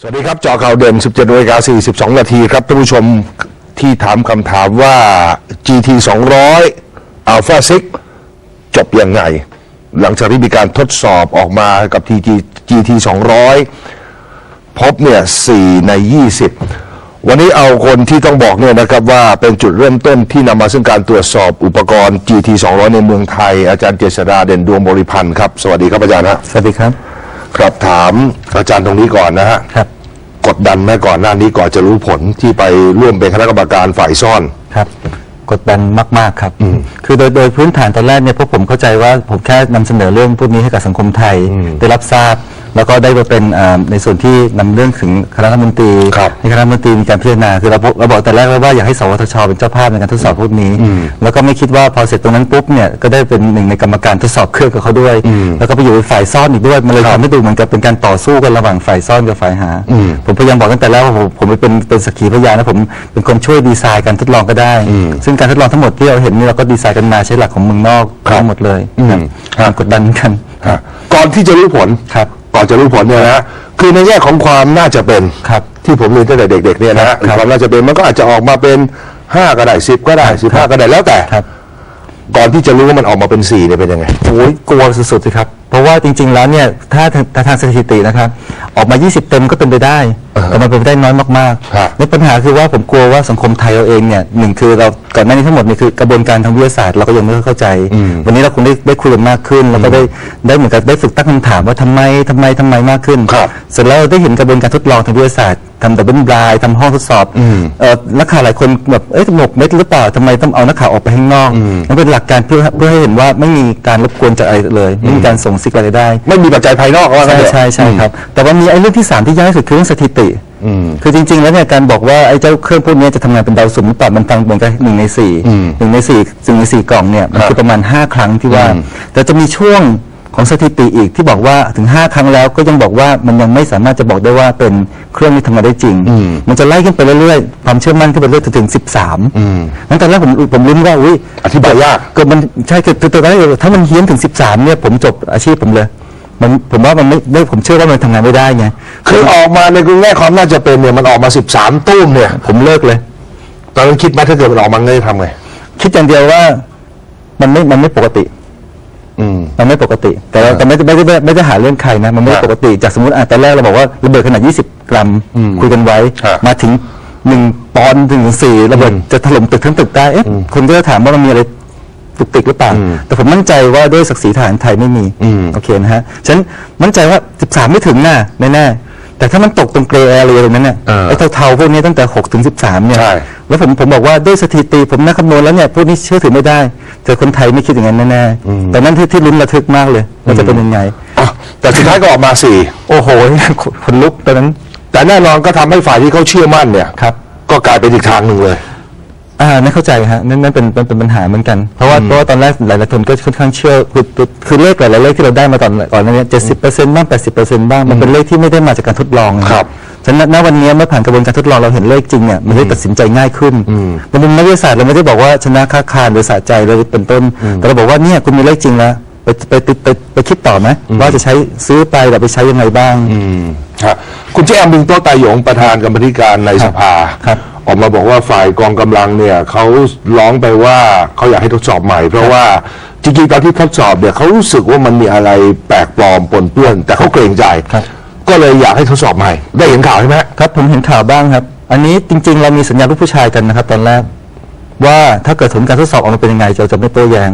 สวัสดีครับจอข่าวเด่น 17นาฬิกา42 นาทีครับท่านผู้ชมที่ถามคำถามว่า GT 200 Alpha 6จบยังไง หลังจากที่มีการทดสอบออกมากับ TG GT 200 พบเนี่ย 4 ใน 20 วันนี้เอาคนที่ต้องบอกเนี่ยนะครับว่าเป็นจุดเริ่มต้นที่นำมาซึ่งการตรวจสอบอุปกรณ์ GT 200 ในเมืองไทย อาจารย์เจษดาเด่นดวงบริพันธ์ครับ สวัสดีครับอาจารย์ฮะสวัสดีครับ ครับถามอาจารย์ตรงนี้ก่อนนะฮะครับ กดดันไหมก่อนหน้านี้ก่อนจะรู้ผลที่ไปร่วมเป็นคณะกรรมการฝ่ายซ่อน ครับ กดดันมาก ๆ ครับ คือโดยโดยพื้นฐานตอนแรกเนี่ยพวกผมเข้าใจว่าผมแค่นำเสนอเรื่องพวกนี้ให้กับสังคมไทย ได้รับทราบ แล้วก็ได้มาเป็นอ่าในส่วนที่นำเรื่องถึงคณะรัฐมนตรีครับให้คณะรัฐมนตรีมีการพิจารณาคือเราบอกเราบอกแต่แรกแล้วว่าอยากให้สวทชเป็นเจ้าภาพในการทดสอบพวกนี้ แล้วก็ไม่คิดว่าพอเสร็จตรงนั้นปุ๊บเนี่ยก็ได้เป็นหนึ่งในกรรมการทดสอบเครื่องกับเขาด้วย แล้วก็ไปอยู่ในฝ่ายซ่อนอีกด้วยมันเลยทำให้ดูเหมือนกับเป็นการต่อสู้กันระหว่างฝ่ายซ่อนกับฝ่ายหา ผมพยายามบอกตั้งแต่แรกว่าผมผมเป็นเป็นสักขีพยานนะผมเป็นคนช่วยดีไซน์การทดลองก็ได้ ซึ่งการทดลองทั้งหมดที่เราเห็นนี่เราก็ดีไซน์กันมาใช้หลักของเมืองนอกครับทั้งหมดเลยอืมครับกดดันกัน ฮะก่อนที่จะรู้ผลครับ ก่อนจะรู้ผลเนี่ยนะฮะคือในแง่ของความน่าจะเป็นครับที่ผมเรียนตั้งแต่เด็กๆเนี่ยนะฮะครับความน่าจะเป็นมันก็อาจจะออกมาเป็น5ก็ได้10ก็ได้15ก็ได้แล้วแต่ครับ ก่อนที่จะรู้ว่ามันออกมาเป็น4เนี่ยเป็นยังไง โอ้ยกลัวสุดๆสิครับ เพราะว่าจริง ๆ แล้วเนี่ยถ้าถ้าทางสถิตินะครับ ออกมา 20 เต็มก็เป็นไปได้แต่มันเป็นไปได้น้อยมากครับๆในปัญหาคือว่าผมกลัวว่าสังคมไทยเราเองเนี่ยหนึ่งคือเราก่อนหน้านี้ทั้งหมดนี่คือกระบวนการทางวิทยาศาสตร์เราก็ยังไม่เข้าใจ วันนี้เราคงได้ได้คุยกันมากขึ้นแล้วก็ได้ได้เหมือนกับได้ฝึกตั้งคำถามว่าทำไมทำไมทำไมมากขึ้นครับเสร็จแล้วเราได้เห็นกระบวนการทดลองทางวิทยาศาสตร์ ทำดับเบิลบลายทำห้องทดสอบเอ่อนักข่าวหลายคนแบบเอ๊ะหมกเม็ดหรือเปล่าทำไมต้องเอานักข่าวออกไปข้างนอกนั่นเป็นหลักการเพื่อเพื่อให้เห็นว่าไม่มีการรบกวนจากอะไรเลยไม่มีการส่งซิกอะไรได้ ไม่มีปัจจัยภายนอกว่างั้นใช่เถอะ ใช่ใช่ครับ แต่ว่ามีไอ้เรื่องที่สามที่ยากที่สุดคือเรื่องสถิติคือจริง ๆ แล้วเนี่ยการบอกว่าไอ้เจ้าเครื่องพวกนี้จะทำงานเป็นดาวสุ่มหรือเปล่ามันฟังเหมือนกับหนึ่งในสี่หนึ่งในสี่หนึ่งในสี่กล่องเนี่ยมันครับคือประมาณห้าครั้งที่ว่า แต่จะมีช่วง ของสถิติอีกที่บอกว่าถึงห้าครั้งแล้วก็ยังบอกว่ามันยังไม่สามารถจะบอกได้ว่าเป็นเครื่องที่ทำงานได้จริง มันจะไล่ขึ้นไปเรื่อยๆ ความเชื่อมั่นขึ้นไปเรื่อยๆจนถึงสิบสามนั้นตอนแรกผมผมลุ้นว่าอุ้ยอธิบายยากเกิดมันใช่เกิดตัวได้ถ้ามันเฮี้ยนถึง 13เนี่ยผมจบอาชีพผมเลยมันผมว่ามันไม่ได้ผมเชื่อว่ามันทำงานไม่ได้ไงคือออกมาในแง่ความน่าจะเป็นเนี่ยมันออกมา 13ตุ้มเนี่ย ผมเลิกเลย ตอนนั้นคิดไหมถ้าเกิดมันออกมาเงยทำไงคิดอย่างเดียวว่ามันไม่มันไม่ปกติ อืม มันไม่ปกติ แต่เราแต่ไม่ได้ไม่ได้ไม่ได้หาเรื่องใครนะ มันไม่ครับปกติ จากสมมติอะแต่แรกเราบอกว่าระเบิดขนาด 20 กรัมคุยกันไว้ ครับมาถึงหนึ่งปอนด์ถึงสี่ระเบิดจะถล่มตึกทั้งตึกได้ เอ๊ะคนก็จะถามว่ามันมีอะไรตุกติกหรือเปล่าแต่ผมมั่นใจว่าด้วยศักดิ์ศรีทหารไทยไม่มีโอเคนะฮะ ฉะนันมั่นใจว่า 13 ไม่ถึงน่ะแน่ๆ แต่ถ้ามันตกตรงเกรย์แอเรียตรงนั้นเนี่ยเออไอ้เทาๆพวกนี้ตั้งแต่6ถึง13เนี่ยใช่ แล้วผมผมบอกว่าด้วยสถิติผมนักคำนวณแล้วเนี่ยพวกนี้เชื่อถือไม่ได้ แต่คนไทยไม่คิดอย่างนั้นแน่ๆแต่นั่นที่ที่ลุ้นระทึกมากเลยว่าจะเป็นยังไง อะแต่สุดท้ายก็ออกมาโอ้โหคนลุกตอนนั้น4แต่แน่นอนก็ทำให้ฝ่ายที่เขาเชื่อมั่นเนี่ยครับ ก็กลายเป็นอีกทางหนึ่งเลย อ่าไม่เข้าใจฮะนั่นนั่นเป็นเป็นเป็นปัญหาเหมือนกัน เพราะว่าเพราะว่าตอนแรกหลายหลายคนก็ค่อนข้างเชื่อคือคือคือเลขหลายๆเลขที่เราได้มาตอนก่อนหน้านี้เจ็ดสิบเปอร์เซ็นต์บ้างแปดสิบเปอร์เซ็นต์บ้างมันเป็นเลขที่ไม่ได้มาจากการทดลองนะครับ ฉะนั้นณวันนี้เมื่อผ่านกระบวนการทดลองเราเห็นเลขจริงเนี่ยมันได้ตัดสินใจง่ายขึ้นมันเป็นนักวิทยาศาสตร์เราไม่ได้บอกว่าชนะค้าคานหรือสะใจเลยเป็นต้น แต่เราบอกว่าเนี่ยคุณมีเลขจริงแล้ว ไปไปไปไปไปคิดต่อไหมว่าจะใช้ซื้อไปหรือไปใช้ยังไงบ้าง อืมฮะคุณเจ้าบิงโต๊ะไตหยงประธานกรรมธิการในสภาครับ ออกมาบอกว่าฝ่ายกองกำลังเนี่ยเขาร้องไปว่าเขาอยากให้ทดสอบใหม่ เพราะว่าจริงๆตอนที่ทดสอบเนี่ยเขารู้สึกว่ามันมีอะไรแปลกปลอมปนเปื้อน แต่เขาเกรงใจครับ ก็เลยอยากให้ทดสอบใหม่ ได้เห็นข่าวใช่ไหมฮะครับผมเห็นข่าวบ้างครับ อันนี้จริง ๆ เรามีสัญญาลูกผู้ชายกันนะครับ ตอนแรก ว่าถ้าเกิดผลการทดสอบออกมาเป็นยังไงเราจะไม่โต้แย้ง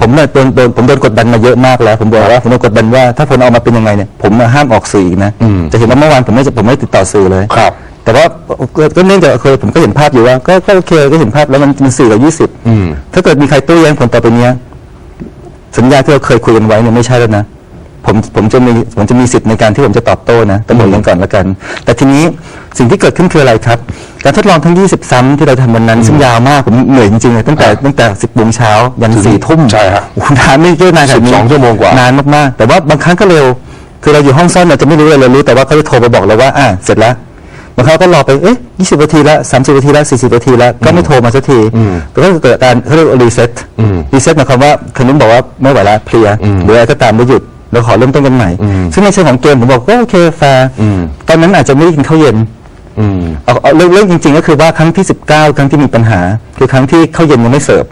ผมเนี่ยโดนโดนผมโดนกดดันมาเยอะมากแล้ว ผมบอกว่าผมโดนกดดันว่าถ้าผลออกมาเป็นยังไงเนี่ยผมน่ะห้ามออกสื่ออีกนะจะเห็นว่าเมื่อวานผมไม่ผมไม่ติดต่อสื่อเลยครับ แต่ว่าก็ก็เนื่องจากเคยผมก็เห็นภาพอยู่ว่าก็ก็โอเคก็เห็นภาพแล้วมันมันสื่อเรายี่สิบถ้าเกิดมีใครโต้แย้งผลต่อไปเนี้ยสัญญาที่เราเคยคุยกันไว้เนี่ยไม่ใช่แล้วนะ ผมผมจะมีผมจะมีสิทธิ์ในการที่ผมจะตอบโต้นะแต่บอกกันก่อนละกัน แต่ทีนี้สิ่งที่เกิดขึ้นคืออะไรครับ การทดลองทั้ง 20 ซ้ำที่เราทำวันนั้นซึ่งยาวมากผมเหนื่อยจริงๆเลยตั้งแต่ตั้งแต่ 10โมงเช้ายันถึง4ทุ่มใช่ฮะโอ้โหนานไม่เยอะนานขนาดนี้12ชั่วโมงกว่านานมากๆ แต่ว่าบางครั้งก็เร็ว คือเราอยู่ห้องซ่อนเราจะไม่รู้เลยเรารู้แต่ว่าเขาจะโทรมาบอกเราว่าอ่าเสร็จแล้วบางครั้งก็รอไป เอ๊ะ20นาทีละ30นาทีละ40นาทีละก็ไม่โทรมาสักทีแต่ก็เกิดการเขาเรียกว่ารีเซ็ตรีเซ็ตหมายความว่าคนนู้นบอกว่าไม่ไหวแล้วเพลียหรืออะไรก็ตามไม่หยุด เราขอเริ่มต้นกันใหม่ ซึ่งในเชิงของเกมผมบอกก็โอเคแฟร์ตอนนั้นอาจจะไม่ได้กินข้าวเย็นอืมเอาเอาเรื่องเรื่องจริง ๆ ก็คือว่าครั้งที่ 19 ครั้งที่มีปัญหา คือครั้งที่ข้าวเย็นยังไม่เสิร์ฟ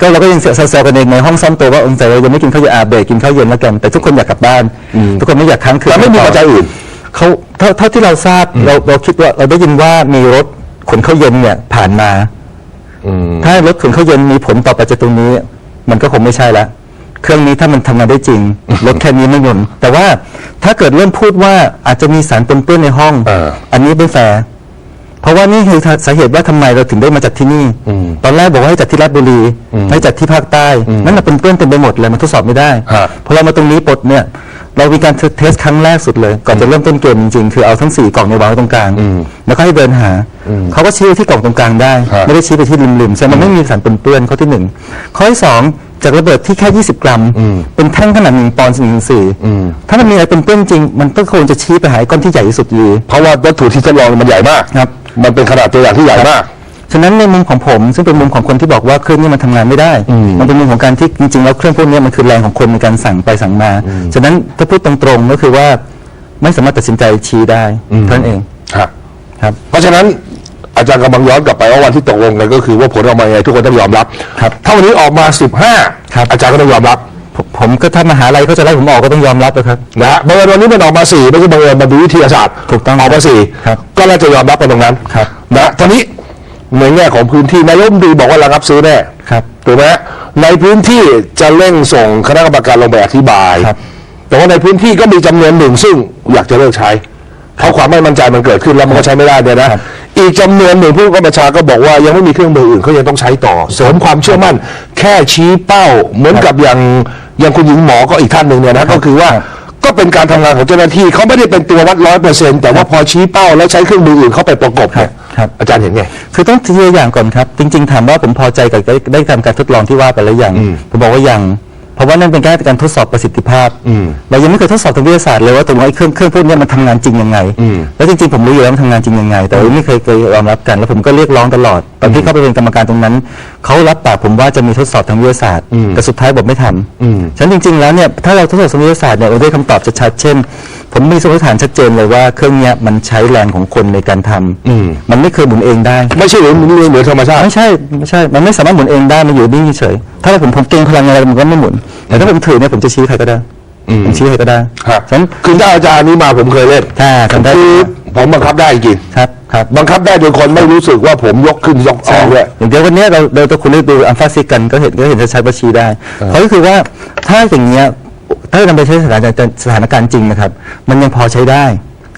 ก็เราก็ยังแซวๆกันเองในห้องซ่อมตัวว่าองค์ใจเรายังไม่กินข้าวเย็นอาเบรกกินข้าวเย็นแล้วกันแต่ทุกคนอยากกลับบ้าน ทุกคนไม่อยากค้างคืนแต่ไม่มีปัจจัยอื่นเขาเท่าเท่าที่เราทราบเราเราคิดว่าเราได้ยินว่ามีรถขนข้าวเย็นเนี่ยผ่านมาถ้ารถขนข้าวเย็นมีผลต่อปัจจัยตรงนี้ มันก็คงไม่ใช่ละ เครื่องนี้ถ้ามันทำงานได้จริงรถแค่นี้ไม่ยนต์แต่ว่าถ้าเกิดเริ่มพูดว่าอาจจะมีสารปนเปื้อนในห้องเอออันนี้ไม่แฟร์เพราะว่านี่คือสาเหตุว่าทำไมเราถึงได้มาจัดที่นี่ตอนแรกบอกว่าให้จัดที่ราชบุรีให้จัดที่ภาคใต้นั่นนะเป็นเปื้อนเต็มไปหมดเลยมันทดสอบไม่ได้ฮะ พอเรามาตรงนี้ปลดเนี่ยเรามีการเทสครั้งแรกสุดเลย ก่อนจะเริ่มต้นเกมจริงๆคือเอาทั้งสี่กล่องในยวางไว้ตรงกลางแล้วก็ให้เดินหาเขาก็ชี้ไปที่กล่องตรงกลางได้ ฮะ ไม่ได้ชี้ไปที่ริมๆแสดงมันไม่มีสารปนเปื้อนข้อที่หนึ่งข้อที่สอง จากระเบิดที่แค่ 20 กรัม เป็นแท่งขนาดหนึ่งปอนด์หนึ่งสี่ถ้ามันมีอะไรเป็นเปื้อนจริง มันก็ควรจะชี้ไปหาไอ้ก้อนที่ใหญ่ที่สุดอยู่ดีเพราะว่าวัตถุที่ทดลองมันใหญ่มากครับมันเป็นขนาดตัวอย่างที่ใหญ่มากฉะนั้นในมุมของผมซึ่งเป็นมุมของคนที่บอกว่าเครื่องนี้มันทำงานไม่ได้ มันเป็นมุมของการที่จริงๆแล้วเครื่องพวกนี้มันคือแรงของคนในการสั่งไปสั่งมา ฉะนั้นถ้าพูดตรงๆก็คือว่าไม่สามารถตัดสินใจชี้ได้เท่านั้นเองฮะครับ เพราะฉะนั้น อาจารย์กำลังย้อนกลับไปว่าวันที่ตกลงกันก็คือว่าผลออกมายังไงทุกคนต้องยอมรับ ครับ ถ้าวันนี้ออกมา 15 ครับ อาจารย์ก็ต้องยอมรับผมผมก็ถ้ามหาลัยเขาจะไล่ผมออกก็ต้องยอมรับนะครับ นะฮะบังเอิญวันนี้มันออกมาสี่ไม่ใช่บังเอิญมันดูวิทยาศาสตร์ถูกต้องออกมาสี่ครับก็น่าจะยอมรับกันตรงนั้นครับ นะตอนนี้ในแง่ของพื้นที่นายกรัฐมนตรีบอกว่าระงับซื้อแน่ครับถูกไหมฮะในพื้นที่จะเร่งส่งคณะกรรมการลงไปอธิบาย ครับ แต่ว่าในพื้นที่ก็มีจำนวนหนึ่งซึ่งอยากจะเลิกใช้ เพราะความไม่มั่นใจมันเกิดขึ้นแล้วมันก็ใช้ไม่ได้เนี่ยนะครับอีกจำนวนหนึ่งผู้กำกับชาก็บอกว่ายังไม่มีเครื่องมืออื่นเขายังต้องใช้ต่อ เสริมความเชื่อมั่น แค่ชี้เป้า เหมือนกับอย่างอย่างคุณหญิงหมอก็อีกท่านหนึ่งเนี่ยนะก็คือว่าก็เป็นการทำงานของเจ้าหน้าที่เขาไม่ได้เป็นตัววัดร้อยเปอร์เซ็นต์แต่ว่าพอชี้เป้าแล้วใช้เครื่องมืออื่นเข้าไปประกบเนี่ยครับ อาจารย์เห็นไง คือต้องทีละอย่างก่อนครับ จริง ๆ ถามว่าผมพอใจกับได้ได้ทำการทดลองที่ว่าไปแล้วยังผมบอกว่ายังเพ ราะว่านั่นเป็นการการทดสอบประสิทธิภาพเรายังไม่เคยทดสอบทางวิทยาศาสตร์เลยว่าตรงไอ้เครื่องเครื่องพวกเนี้ยมันทำงานจริงยังไง แล้วจริงๆผมรู้อยู่แล้วมันทำงานจริงยังไง แต่ว่าไม่เคยเคยยอมรับกัน แล้วผมก็เรียกร้องตลอด ตอนที่เข้าไปเป็นกรรมการตรงนั้นเขารับปากผมว่าจะมีทดสอบทางวิทยาศาสตร์แต่สุดท้ายบอกไม่ทำฉะนันจริง ๆแล้วเนี่ยถ้าเราทดสอบทางวิทยาศาสตร์เนี่ยเราได้คำตอบชัดๆเช่น ผมมีสมมติฐานชัดเจนเลยว่าเครื่องเนี้ยมันใช้แรงของคนในการทำมันไม่เคยหมุนเองได้ ไม่ใช่เหมือนเหมือนเหมือนธรรมชาติ ไม่ใช่ไม่ใช่ มันไม่สามารถหมุนเองได้ มันอยู่นิ่งเฉยๆถ้าผมผมเกรงพลังอะไรมันก็ไม่หมุน แต่ถ้าผมถือเนี่ยผมจะชี้ใครก็ได้ผมชี้ใครก็ได้ครับฉะนั้นคือถ้าอาจารย์นี้มาผมเคยเล่นถ้าทำได้คือผมบังคับได้จริงครับครับ บังคับได้โดยคนไม่รู้สึกว่าผมยกขึ้นยกออกด้วย อย่างเดียววันเนี้ยเราเราจะคุณได้ดูอัลฟาซิกกันก็เห็นก็เห็นชัดๆว่าชี้ได้ เพราะก็คือว่าถ้าอย่างเงี้ย ถ้านำไปใช้สถานการณ์สถานการณ์จริงนะครับ มันยังพอใช้ได้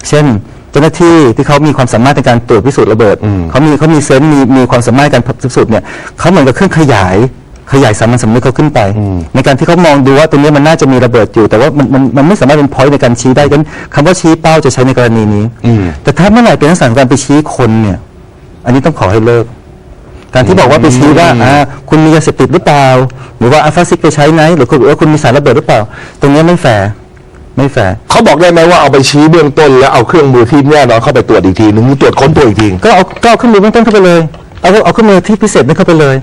เช่นเจ้าหน้าที่ที่เขามีความสามารถในการตรวจพิสูจน์ระเบิดเขามีเขามีเซนส์มีมีความสามารถในการพิสูจน์เนี่ยเขาเหมือนกับเครื่องขยายขยายสามัญสำนึกเขาขึ้นไป ในการที่เขามองดูว่าตรงเนี้ยมันน่าจะมีระเบิดอยู่ แต่ว่ามันมันมันไม่สามารถเป็นพอยต์ในการชี้ได้ฉะนั้นคำว่าชี้เป้าจะใช้ในกรณีนี้แต่ถ้าเมื่อไหร่เป็นลักษณะของการไปชี้คนเนี่ย อันนี้ต้องขอให้เลิก การที่บอกว่าไปชี้ว่าอ่าคุณมียาเสพติดหรือเปล่า หรือว่าอัลฟาซิกไปใช้ไหมหรือคุณหรือว่าคุณมีสารระเบิดหรือเปล่า ตรงเนี้ยไม่แฟร์ไม่แฟร์เขาบอกได้ไหมว่าเอาไปชี้เบื้องต้น แล้วเอาเครื่องมือที่แน่นอนเข้าไปตรวจอีกทีหนึ่งตรวจค้นตัวอีกทีก็เอาก็เอาเครื่องมือเบื้องต้นเข้าไปเลยเอาเอาเครื่องมือที่พิเศษไม่เข้าไปเลย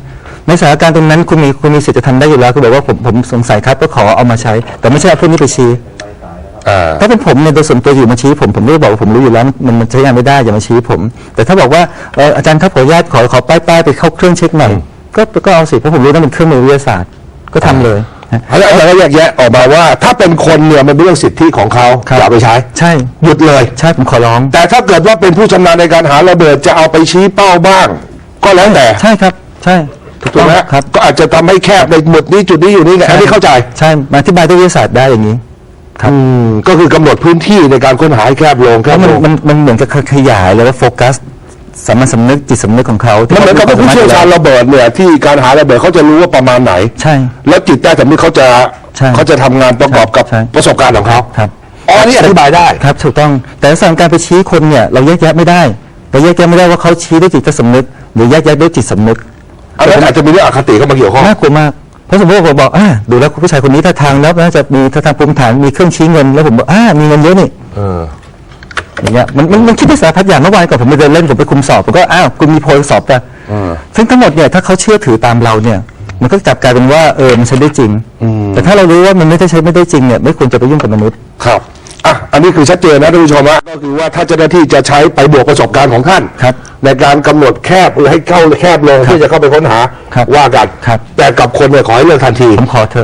ในสถานการณ์ตรงนั้นคุณมีคุณมีสิทธิ์จะทำได้อยู่แล้วคือบอกว่าผมผมสงสัยครับก็ขอเอามาใช้ แต่ไม่ใช่เอาพวกนี้ไปชี้อ่า ถ้าเป็นผมเนี่ยโดยส่วนตัวอยู่มาชี้ผมผมไม่ได้บอกว่าผมรู้อยู่แล้วมันมันใช้งานไม่ได้อย่ามาชี้ผม แต่ถ้าบอกว่าเอออาจารย์ครับขออนุญาตขอขอป้ายป้ายไปเข้าเครื่องเช็คหน่อยก็ก็เอาสิเพราะผมรู้ว่ามันเป็นเครื่องมือวิทยาศาสตร์ก็ทำเลยนะแล้วอาจารย์ก็แยกแยะออกมาว่า ถ้าเป็นคนเนี่ยมันเป็นเรื่องสิทธิของเขาครับอย่าไปใช้ใช่หยุดเลย ใช่ผมขอร้อง แต่ถ้าเกิดว่าเป็นผู้ชำนาญในการหาระเบิดจะเอาไปชี้เป้าบ้าง ก็แล้วแต่ใช่ครับ ใช่ถูกถูกต้องไหมครับ ก็อาจจะทำให้แคบในหมุดนี้จุดนี้อยู่นี่ไงอันนี้เข้าใจ ใช่มาอธิบายด้วยวิทยาศาสตร์ได้อย่างนี้ ครับอืมก็คือกำหนดพื้นที่ในการค้นหาให้แคบลงแคแล้วบมันลงมันมันเหมือนกับขยายเลยว่าโฟกัสสามัญสำนึกจิตสำนึกของเขาที่มันเหมือนกับว่าผู้เชี่ยวชาญระเบิดเนี่ยที่การหาระเบิดเขาจะรู้ว่าประมาณไหน ใช่ แล้วจิตใต้สำนึกเขาจะใช่เขาจะทำงานประกอบกับใช่ประสบการณ์ของเขาครับอ๋ออันนี้อธิบายได้ครับถูกต้องแต่ลักษณะการไปชี้คนเนี่ยเราแยกแยะไม่ได้เราแยกแยะไม่ได้ว่าเขาชี้ด้วยจิตสำนึก หรือแยกแยะด้วยจิตสำนึกอันนั้นอาจจะมีเรื่องอคติเข้ามาเกี่ยวข้องน่ากลัวมากเพราะสมมติว่าผมบอกอ่าดูแล้วผู้ชายคนนี้ท่าทางแล้วน่าจะมีท่าทางภูมิฐานมีเครื่องชี้เงิน แล้วผมบอกอ่ามีเงินเยอะนี่เอออย่างเงี้ยมันมันมันคิดได้สารพัดอย่างเมื่อวานก่อนผมไปเดินเล่นผมไปคุมสอบผมก็อ้าวคุณมีโพลสอบป่ะซึ่งทั้งหมดเนี่ยถ้าเขาเชื่อถือตามเราเนี่ย มันก็กลับกลายเป็นว่าเออมันใช้ได้จริง แต่ถ้าเรารู้ว่ามันไม่ได้ใช้ไม่ได้จริงเนี่ยไม่ควรจะไปยุ่งกับมนุษย์ครับอะอันนี้คือชัดเจนนะท่านผู้ชมฮะก็คือว่าถ้าเจ้าหน้าที่จะใช้ไปบวกประสบการณ์ของท่านครับ ในการกำหนดแคบหรือให้เข้าแคบลงที่จะเข้าไปค้นหาครับว่ากันครับแต่กับคนเนี่ยขอให้เลิกทันที ผมขอเถอะ